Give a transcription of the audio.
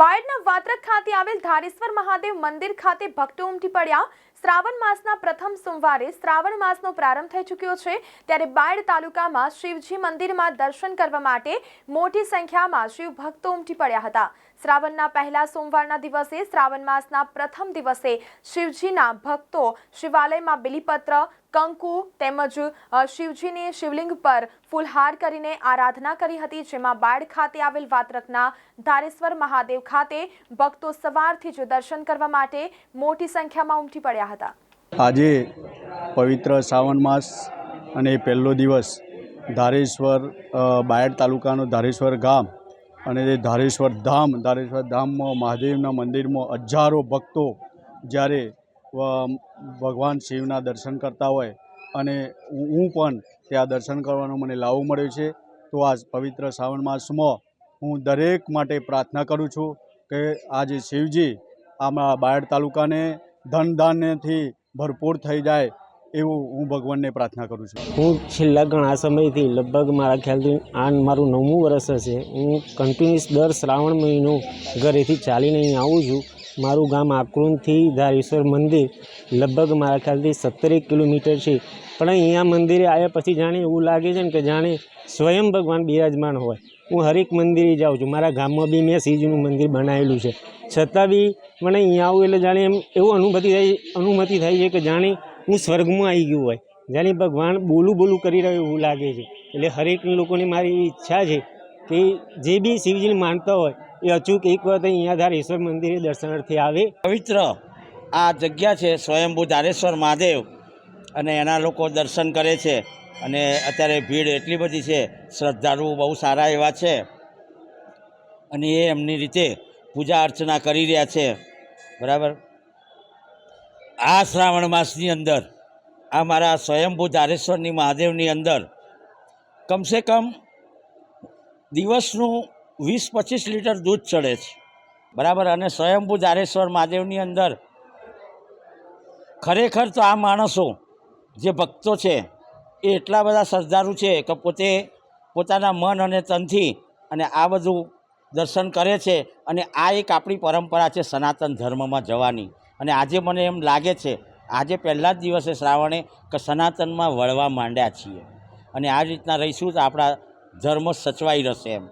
બાયડના વાત્રક ખાતે આવેલ ધારેશ્વર મહાદેવ મંદિર ખાતે ભક્તો ઉમટી પડ્યા. શ્રાવણ માસના પ્રથમ સોમવારે શ્રાવણ માસનો પ્રારંભ થઈ ચૂક્યો છે. ત્યારે બાયડ તાલુકામાં શિવજી મંદિરમાં દર્શન કરવા માટે મોટી સંખ્યામાં શિવ ભક્તો ઉમટી પડ્યા હતા. શ્રાવણના પહેલા સોમવારના દિવસે શ્રાવણ માસના પ્રથમ દિવસે શિવજીના ભક્તો શિવાલયમાં બિલીપત્ર કંકુ તેમજ શિવજીની શિવલિંગ પર ફૂલહાર કરીને આરાધના કરી હતી, જેમાં બાયડ ખાતે આવેલ વાત્રકના ધારેશ્વર મહાદેવ ખાતે ભક્તો સવારથી જ દર્શન કરવા માટે મોટી સંખ્યામાં ઉમટી પડ્યા હતા. આજે પવિત્ર શ્રાવણ માસ અને પહેલો દિવસ ધારેશ્વર બાયડ તાલુકાનું ધારેશ્વર ગામ અને તે ધારેશ્વર ધામ, ધારેશ્વર ધામમાં, મહાદેવના મંદિરમાં હજારો ભક્તો જ્યારે ભગવાન શિવના દર્શન કરતા હોય અને હું પણ ત્યાં દર્શન કરવાનો મને લાવો મળ્યો છે. તો આ પવિત્ર શ્રાવણ માસમાં હું દરેક માટે પ્રાર્થના કરું છું કે આજે શિવજી આમાં બાયડ તાલુકાને ધન ધાન્યથી ભરપૂર થઈ જાય એવું હું ભગવાનને પ્રાર્થના કરું છું. હું છેલ્લા ઘણા સમયથી લગભગ મારા ખ્યાલથી આ મારું નવમું વર્ષ હશે. હું કન્ટિન્યુઅસ દર શ્રાવણ મહિનો ઘરેથી ચાલીને અહીં આવું છું. મારું ગામ આકરુણથી ધારેશ્વર મંદિર, લગભગ મારા ખ્યાલથી સત્તરેક કિલોમીટર છે. પણ અહીંયા મંદિરે આવ્યા પછી જાણે એવું લાગે છે ને કે જાણે સ્વયં ભગવાન બિરાજમાન હોય. હું હરેક મંદિરે જાઉં છું. મારા ગામમાં બી મેં શિવજીનું મંદિર બનાવેલું છે. છતાં બી મને અહીંયા આવું એટલે જાણે એમ એવું અનુભૂતિ થાય, અનુમતિ થાય છે કે જાણે હું સ્વર્ગમાં આવી ગયું હોય. જાણે ભગવાન બોલું બોલું કરી રહ્યો એવું લાગે છે. એટલે હરેક લોકોની મારી ઈચ્છા છે કે જે બી શિવજીને માનતા હોય એ અચૂક એક વખત અહીંયા ધારેશ્વર મંદિરે દર્શનાર્થે આવે. પવિત્ર આ જગ્યા છે સ્વયંભૂ ધારેશ્વર મહાદેવ અને એના લોકો દર્શન કરે છે અને અત્યારે ભીડ એટલી બધી છે શ્રદ્ધાળુ બહુ સારા એવા છે અને એ એમની રીતે પૂજા અર્ચના કરી રહ્યા છે. બરાબર? આ શ્રાવણ માસની અંદર, આ મારા સ્વયંભૂ ધારેશ્વરની મહાદેવની અંદર, કમસે કમ દિવસનું વીસ પચીસ લીટર દૂધ ચડે છે. બરાબર? અને સ્વયંભૂ ધારેશ્વર મહાદેવની અંદર ખરેખર તો આ માણસો જે ભક્તો છે, એ એટલા બધા શ્રદ્ધાળુ છે કે પોતે પોતાના મન અને તનથી અને આ બધું દર્શન કરે છે અને આ એક આપણી પરંપરા છે સનાતન ધર્મમાં જવાની. અને આજે મને એમ લાગે છે, આજે પહેલા જ દિવસે શ્રાવણે કે સનાતનમાં વળવા માંડ્યા છીએ. અને આ રીતના રહીશું તો આપણા ધર્મ સચવાઈ રહેશે એમ.